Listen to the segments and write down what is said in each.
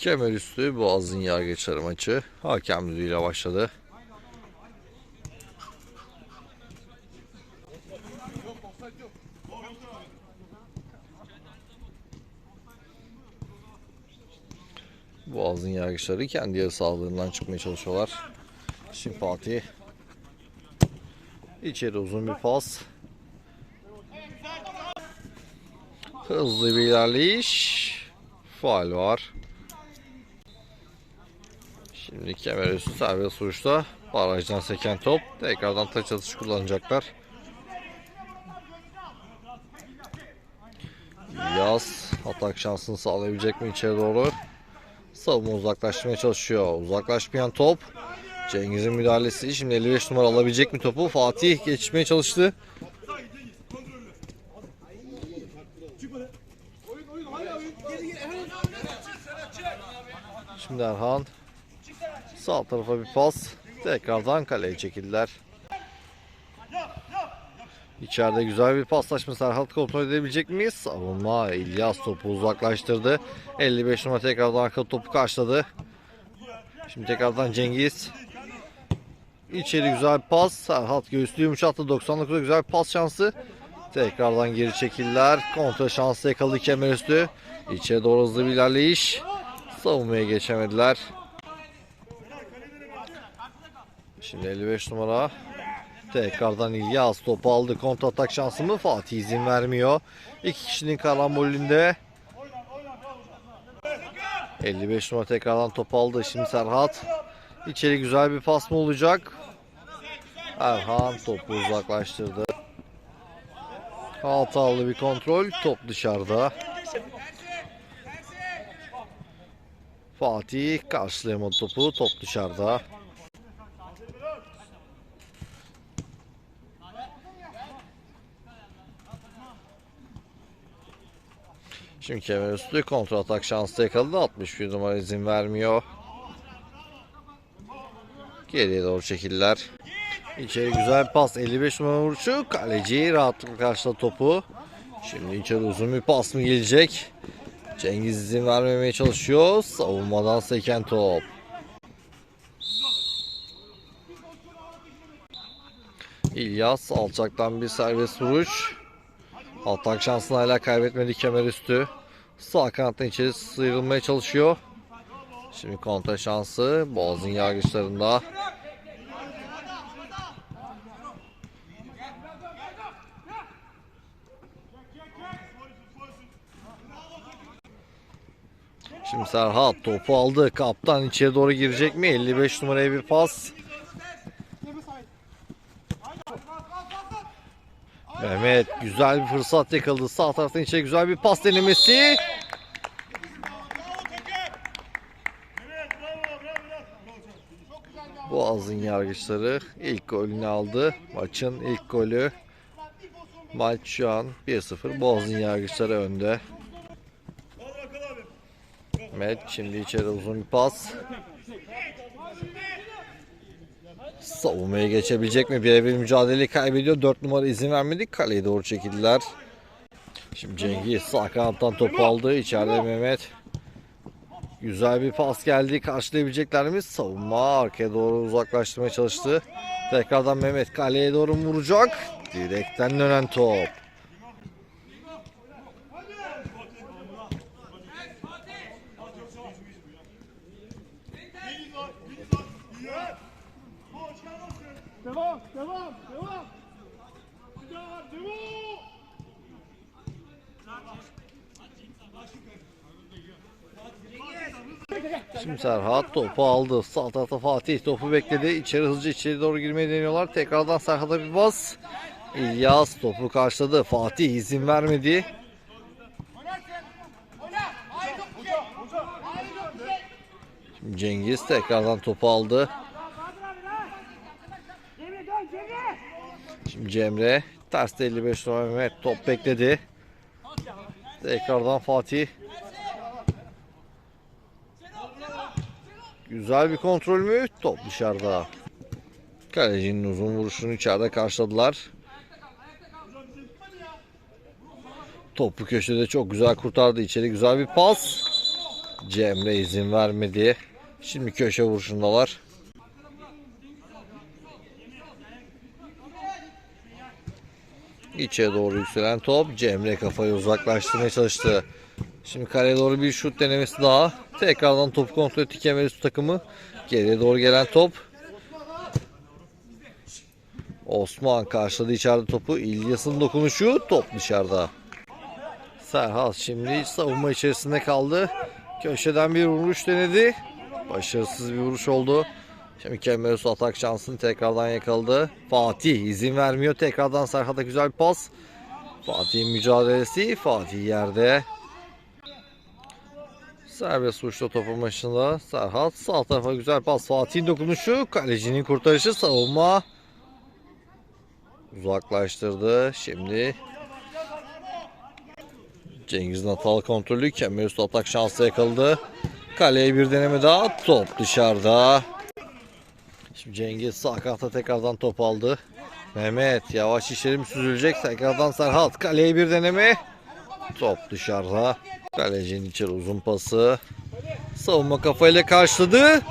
Kemer üstü Boğaz'ın yağ geçer maçı. Hakem düdüğüyle başladı. Boğaz'ın yargıçları kendi yarı sağlığından çıkmaya çalışıyorlar. Şimdi Fatih içeri uzun bir pas. Hızlı bir ilerleyiş. Faal var. Şimdi kemer üstü serbest vuruşta barajdan seken top. Tekrardan taç atışı kullanacaklar. Yaz atak şansını sağlayabilecek mi içeri doğru? Savunma uzaklaştırmaya çalışıyor. Uzaklaşmayan top. Cengiz'in müdahalesi. Şimdi 55 numara alabilecek mi topu? Fatih geçmeye çalıştı. Şimdi Erhan sağ tarafa bir pas. Tekrardan kaleye çekildiler. İçeride güzel bir paslaşma Serhat kontrol edebilecek miyiz? Savunma İlyas topu uzaklaştırdı. 55 numara tekrardan arka topu karşıladı. Şimdi tekrardan Cengiz. İçeri güzel bir pas. Serhat göğüslü yumuşattı. 99'da güzel bir pas şansı. Tekrardan geri çekildiler. Kontra şansı yakaladı kemer üstü. İçeri doğru hızlı bir ilerleyiş. Savunmaya geçemediler. Şimdi 55 numara. Tekrardan İlyas topu aldı. Kontra atak şansı mı? Fatih izin vermiyor. İki kişinin karambolünde. 55 numara tekrardan topu aldı. Şimdi Serhat. İçeri güzel bir pas mı olacak? Erhan topu uzaklaştırdı. Hatalı bir kontrol. Top dışarıda. Fatih karşılayamadı topu. Top dışarıda. Şimdi kemer üstü kontra atak şansı yakaladı. 61 numara izin vermiyor. Geriye doğru çekildiler. İçeri güzel bir pas. 55 numara vuruşu. Kaleci rahatlıkla karşıladı topu. Şimdi içeri uzun bir pas mı gelecek? Cengiz izin vermemeye çalışıyor. Savunmadan seken top. İlyas alçaktan bir serbest vuruş. Atak şansını hala kaybetmedi kemer üstü. Sağ kanattan içeri sıyrılmaya çalışıyor. Şimdi kontra şansı Boğaz'ın yargıçlarında. Şimdi Serhat topu aldı. Kaptan içeri doğru girecek mi? 55 numaraya bir pas. Mehmet güzel bir fırsat yakaladı. Sağ taraftan içeri güzel bir pas denemesi. Boğaz'ın yargıçları ilk golünü aldı. Maçın ilk golü. Maç şu an 1-0. Boğaz'ın yargıçları önde. Mehmet şimdi içeri uzun bir pas. Savunmaya geçebilecek mi? Birebir mücadeleyi kaybediyor. 4 numara izin vermedi. Kaleye doğru çekildiler. Şimdi Cengiz sağ kanattan topu aldı. İçeride Mehmet. Güzel bir pas geldi. Karşılayabilecekler mi? Savunma arkaya doğru uzaklaştırmaya çalıştı. Tekrardan Mehmet kaleye doğru vuracak. Direkten dönen top. Devam, devam, devam. Devam, devam. Şimdi Serhat topu aldı. Sağ tarafta Fatih topu bekledi. İçeri hızlıca içeri doğru girmeye deniyorlar. Tekrardan Serhat'a bir bas. İlyas topu karşıladı. Fatih izin vermedi. Şimdi Cengiz tekrardan topu aldı. Şimdi Cemre terste 55 numara top bekledi. Tekrardan Fatih. Güzel bir kontrol mü? Top dışarıda. Kalecinin uzun vuruşunu içeride karşıladılar. Topu köşede çok güzel kurtardı. İçeri güzel bir pas. Cemre izin vermedi. Şimdi köşe vuruşundalar. İçe doğru yükselen top. Cemre kafayı uzaklaştırmaya çalıştı. Şimdi kaleye doğru bir şut denemesi daha. Tekrardan topu kontrol etti takımı. Geriye doğru gelen top. Osman karşıladı içeride topu. İlyas'ın dokunuşu. Top dışarıda. Serhat şimdi savunma içerisinde kaldı. Köşeden bir vuruş denedi. Başarısız bir vuruş oldu. Şimdi Kemerus atak şansını tekrardan yakaladı. Fatih izin vermiyor. Tekrardan Serhat'a güzel bir pas. Fatih'in mücadelesi. Fatih yerde. Serbest vuruşta topun başında. Serhat sağ tarafa güzel pas. Fatih'in dokunuşu. Kalecinin kurtarışı. Savunma. Uzaklaştırdı. Şimdi Cengiz'in hatalı kontrolü. Kemerüstü atak şansı yakaladı. Kaleye bir deneme daha. Top dışarıda. Şimdi Cengiz sağ kahta tekrardan top aldı. Mehmet yavaş işlerim süzülecek. Tekrardan Serhat. Kaleye bir deneme. Top dışarıda. Kalecinin içeri uzun pası. Savunma kafayla karşıladı.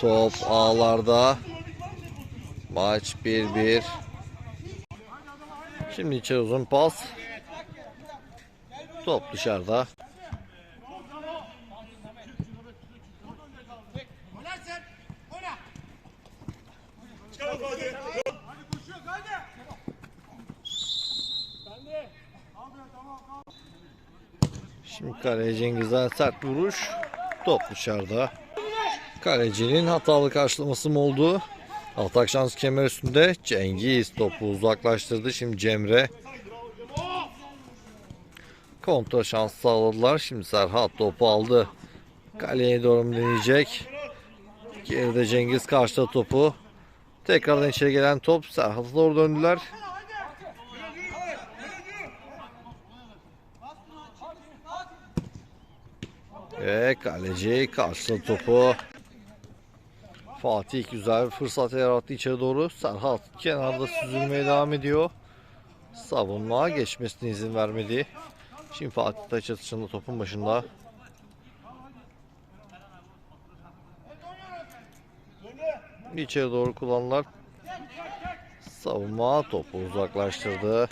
Top ağlarda. Maç 1-1. Şimdi içeri uzun pas. Top dışarıda. Şimdi kaleye Cengiz'den sert vuruş. Top dışarıda. Kalecinin hatalı karşılaması mı oldu? Atak şans kemer üstünde. Cengiz topu uzaklaştırdı. Şimdi Cemre. Kontra şans sağladılar. Şimdi Serhat topu aldı. Kaleye doğru deneyecek? Geride Cengiz karşıladı topu. Tekrardan içeri gelen top Serhat'a doğru döndüler. Ve kaleci karşıladı topu. Fatih güzel bir fırsat yarattı içeri doğru. Serhat kenarda süzülmeye devam ediyor. Savunma geçmesine izin vermedi. Şimdi Fatih taç atışında topun başında. İçeri doğru kullandılar. Savunma topu uzaklaştırdı.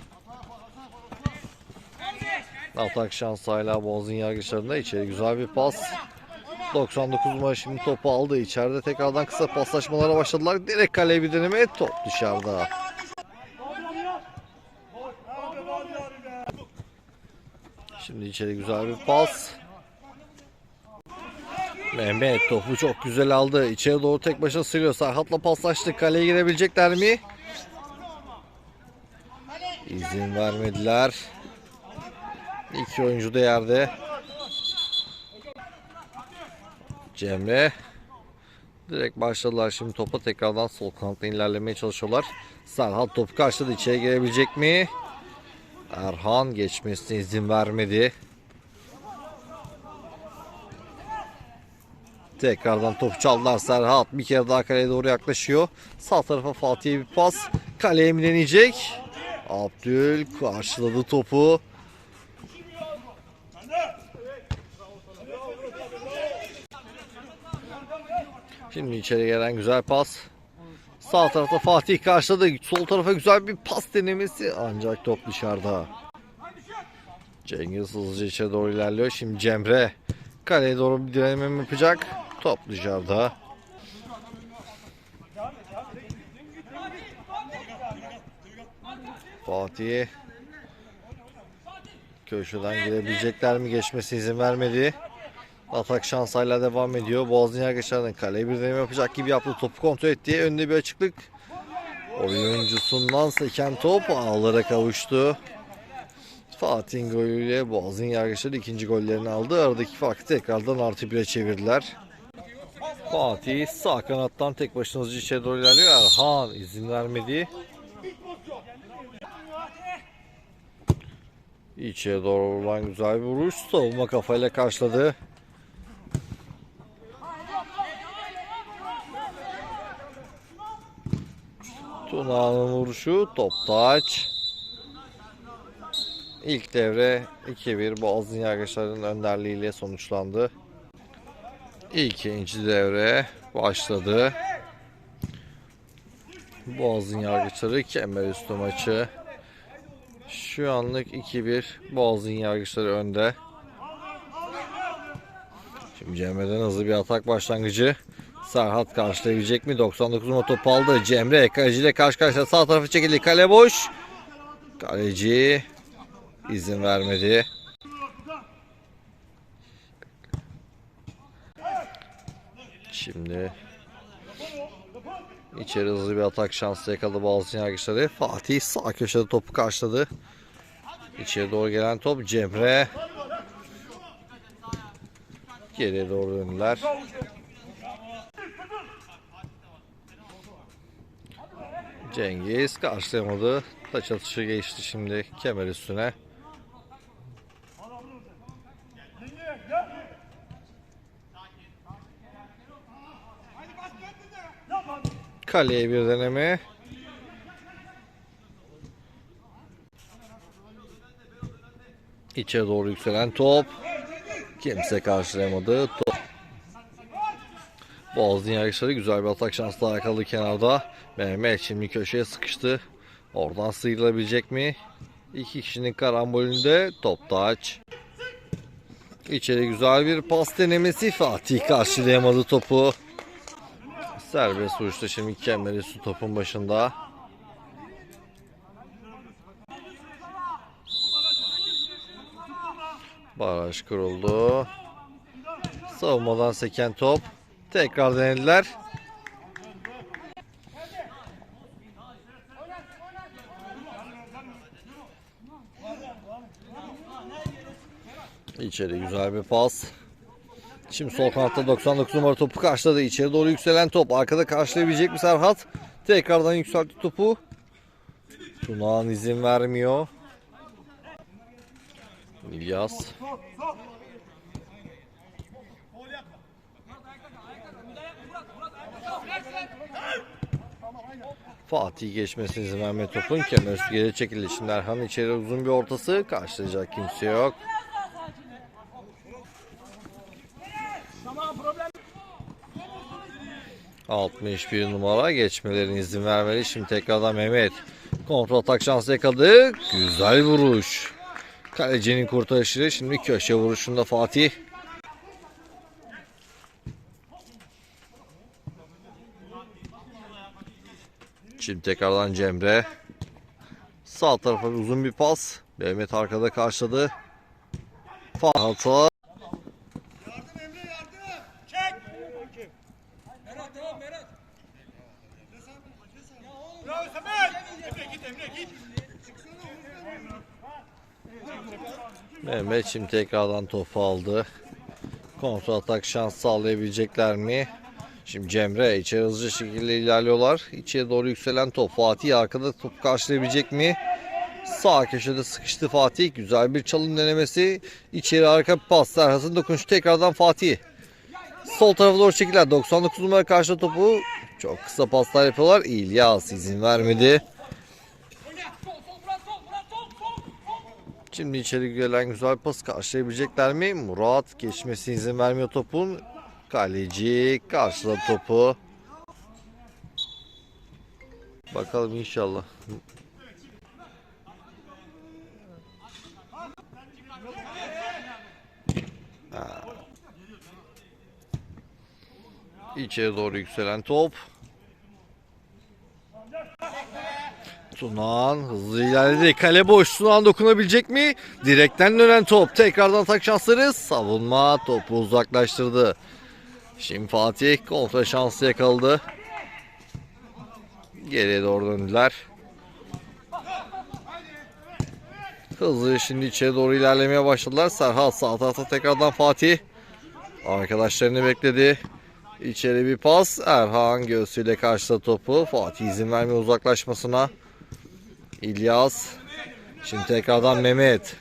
Atak şansı hala Boğaz'ın yargıçlarında. içeri güzel bir pas. 99 numara şimdi topu aldı. İçeride tekrardan kısa paslaşmalara başladılar. Direkt kaleye bir deneme. Top dışarıda. Şimdi içeri güzel bir pas. Mehmet topu çok güzel aldı. İçeri doğru tek başına sürüyor. Serhat'la paslaştı. Kaleye girebilecekler mi? İzin vermediler. İki oyuncu da yerde. Cemre. Direkt başladılar şimdi topa tekrardan sol kanatta ilerlemeye çalışıyorlar. Serhat topu karşıladı içeri girebilecek mi? Erhan geçmesine izin vermedi. Tekrardan topu çaldılar Serhat bir kere daha kaleye doğru yaklaşıyor. Sağ tarafa Fatih'e bir pas. Kaleye mi deneyecek? Abdül karşıladı topu. Şimdi içeri gelen güzel pas. Sağ tarafta Fatih karşıladı. Sol tarafa güzel bir pas denemesi. Ancak top dışarıda. Cengiz hızlıca içeri doğru ilerliyor. Şimdi Cemre. Kaleye doğru bir deneme yapacak? Top dışarıda. Fatih. Köşeden girebilecekler mi? Geçmesi izin vermedi. Atak şansıyla devam ediyor. Boğaz'ın yargıçlarından kaleye bir deneme yapacak gibi yaptı. Topu kontrol etti. Önünde bir açıklık. Oyuncusundan seken top ağlara kavuştu. Fatih'in golüyle Boğaz'ın yargıçları ikinci gollerini aldı. Aradaki farkı tekrardan artı bire çevirdiler. Fatih sağ kanattan tek başına hızlıca içeri doğru ilerliyor. Erhan izin vermedi. İçeri doğru vurulan güzel bir vuruş. Savunma kafayla karşıladı. Tuna'nın vuruşu top taç. İlk devre 2-1 Boğaz'ın yargıçların önderliğiyle sonuçlandı. İkinci devre başladı. Boğaz'ın yargıçları kemer üstü maçı. Şu anlık 2-1 Boğaz'ın yargıçları önde. Şimdi Cemre'den hızlı bir atak başlangıcı. Serhat karşılayabilecek mi? 99 numara topu aldı. Cemre kaleciyle karşı karşıya sağ tarafa çekildi. Kale boş. Kaleci izin vermedi. Şimdi içeri hızlı bir atak şansı yakaladı bazı yargıçları. Fatih sağ köşede topu karşıladı. İçeri doğru gelen top Cemre. Geriye doğru döndüler. Cengiz karşılayamadı. Taç atışı geçti şimdi kemer üstüne. Kaleye bir deneme. İçeri doğru yükselen top. Kimse karşılayamadı. Top. Boğaz'ın yargıçları güzel bir atak şansı daha yakaladı kenarda. Mehmet şimdi köşeye sıkıştı. Oradan sıyrılabilecek mi? İki kişinin karambolünde top taç. İçeri güzel bir pas denemesi. Fatih karşılayamadı topu. Serbest vuruşta şimdi kemeri su topun başında. Baraj kuruldu. Savunmadan seken top. Tekrar denediler. İçeri güzel bir pas. Şimdi sol kanatta 99 numara topu karşıladı. İçeri doğru yükselen top. Arkada karşılayabilecek mi Serhat? Tekrardan yükseltti topu. Tunağan izin vermiyor. İlyas. Fatih geçmesine izin verme topun kenar üstü geri çekildi. Şimdi Erhan içeri uzun bir ortası. Karşılayacak kimse yok. 61 numara geçmelerine izin vermeli. Şimdi tekrardan Mehmet. Kontrol atak şansı yakaladı. Güzel vuruş. Kalecinin kurtarışıyla şimdi köşe vuruşunda Fatih. Şimdi tekrardan Cemre. Sağ tarafa uzun bir pas. Mehmet arkada karşıladı. Fatih. Mehmet şimdi tekrardan topu aldı. Kontrol atak şans sağlayabilecekler mi? Şimdi Cemre içeri hızlı şekilde ilerliyorlar. İçeri doğru yükselen top. Fatih arkada top karşılayabilecek mi? Sağ köşede sıkıştı Fatih. Güzel bir çalım denemesi. İçeri arka pas. Serhat'ın dokunuşu tekrardan Fatih. Sol tarafa doğru çekiler. 99 numara karşı topu. Çok kısa paslar yapıyorlar. İlyas izin vermedi. Şimdi içeri gelen güzel pas karşılayabilecekler mi? Murat geçmesi izin vermiyor topun. Kaleci karşıladı topu. Bakalım inşallah. Ha. İçeri doğru yükselen top. Tunan hızlı ilerledi. Kale boş. Tunan dokunabilecek mi? Direkten dönen top. Tekrardan atak şansları. Savunma topu uzaklaştırdı. Şimdi Fatih kontra şansı yakaladı. Geriye doğru döndüler. Hızlı şimdi içeri doğru ilerlemeye başladılar. Serhat sağ tarafta tekrardan Fatih. Arkadaşlarını bekledi. İçeri bir pas. Erhan göğsüyle karşıladı topu. Fatih izin vermiyor uzaklaşmasına. İlyas. Şimdi tekrardan Mehmet.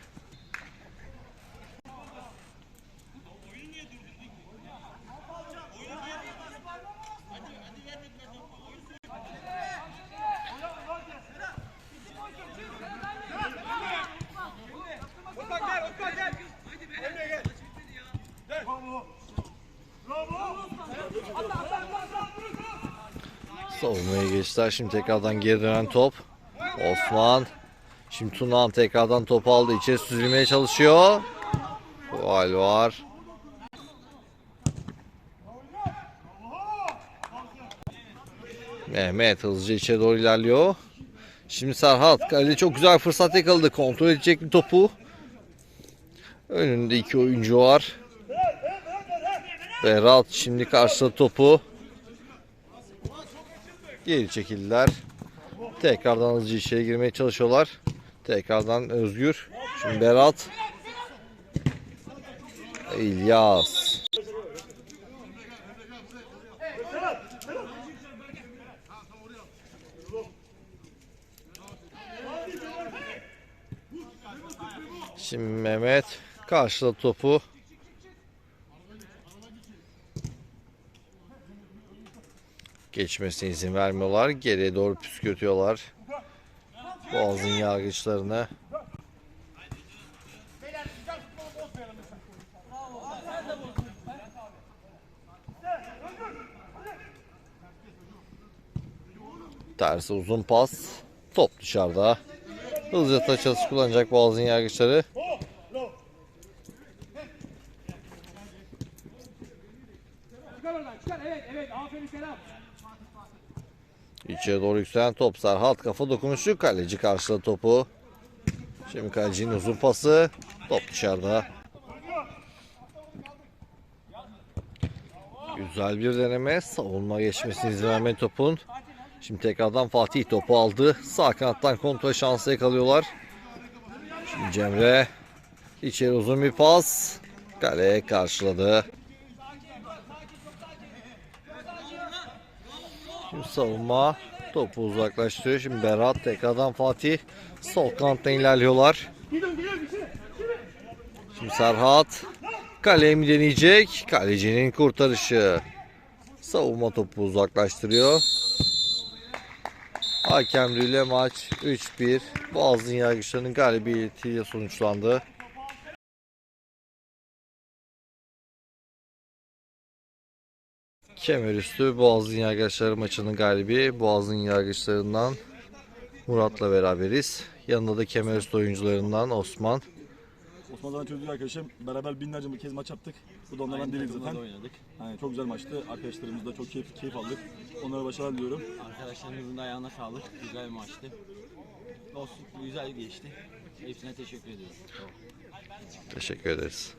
Savunmaya geçtiler. Şimdi tekrardan geri dönen top. Osman. Şimdi Tunağan tekrardan topu aldı. İçeri süzülmeye çalışıyor. Faal var. Mehmet hızlıca içeri doğru ilerliyor. Şimdi Serhat kalede çok güzel fırsat yakaladı. Kontrol edecek bir topu. Önünde iki oyuncu var. Berat şimdi karşıladı topu. Geri çekildiler. Tekrardan hızlıca içeri girmeye çalışıyorlar. Tekrardan Özgür. Şimdi Berat. İlyas. Şimdi Mehmet karşıladı topu. Geçmesine izin vermiyorlar. Geriye doğru püskürtüyorlar. Boğazın yargıçlarını. Tersi uzun pas. Top dışarıda. Hızlı taç kullanacak Boğaz'ın yargıçları. Çıkar oradan çıkar. Evet evet. Aferin Serap. İçeri doğru yükselen top. Serhat kafa dokunuşu. Kaleci karşıladı topu. Şimdi kalecinin uzun pası. Top dışarıda. Güzel bir deneme. Savunma geçmesine izin vermedi topun. Şimdi tekrardan Fatih topu aldı. Sağ kanattan kontrol şansı yakalıyorlar. Şimdi Cemre. içeri uzun bir pas. Kaleye karşıladı. Şimdi savunma topu uzaklaştırıyor. Şimdi Berat tekrardan Fatih sol kanattan ilerliyorlar. Şimdi Serhat kaleye mi deneyecek? Kalecinin kurtarışı. Savunma topu uzaklaştırıyor. Hakemliyle maç 3-1. Boğaz'ın yargıçlarının galibiyetiyle sonuçlandı. Kemerüstü Boğaz'ın yargıçları maçının galibi Boğaz'ın yargıçlarından Murat'la beraberiz. Yanında da Kemerüstü oyuncularından Osman. Osman zaten çözdük arkadaşım. Beraber binlerce bir kez maç yaptık. Bu da onlardan biriydi zaten. oynadık. Yani çok güzel maçtı. Arkadaşlarımızla çok keyif, keyif aldık. Onlara başarılar diliyorum. Arkadaşlarımızın da ayağına sağlık. Güzel bir maçtı. Olsun güzel geçti. Hepsine teşekkür ediyorum. Teşekkür ederiz.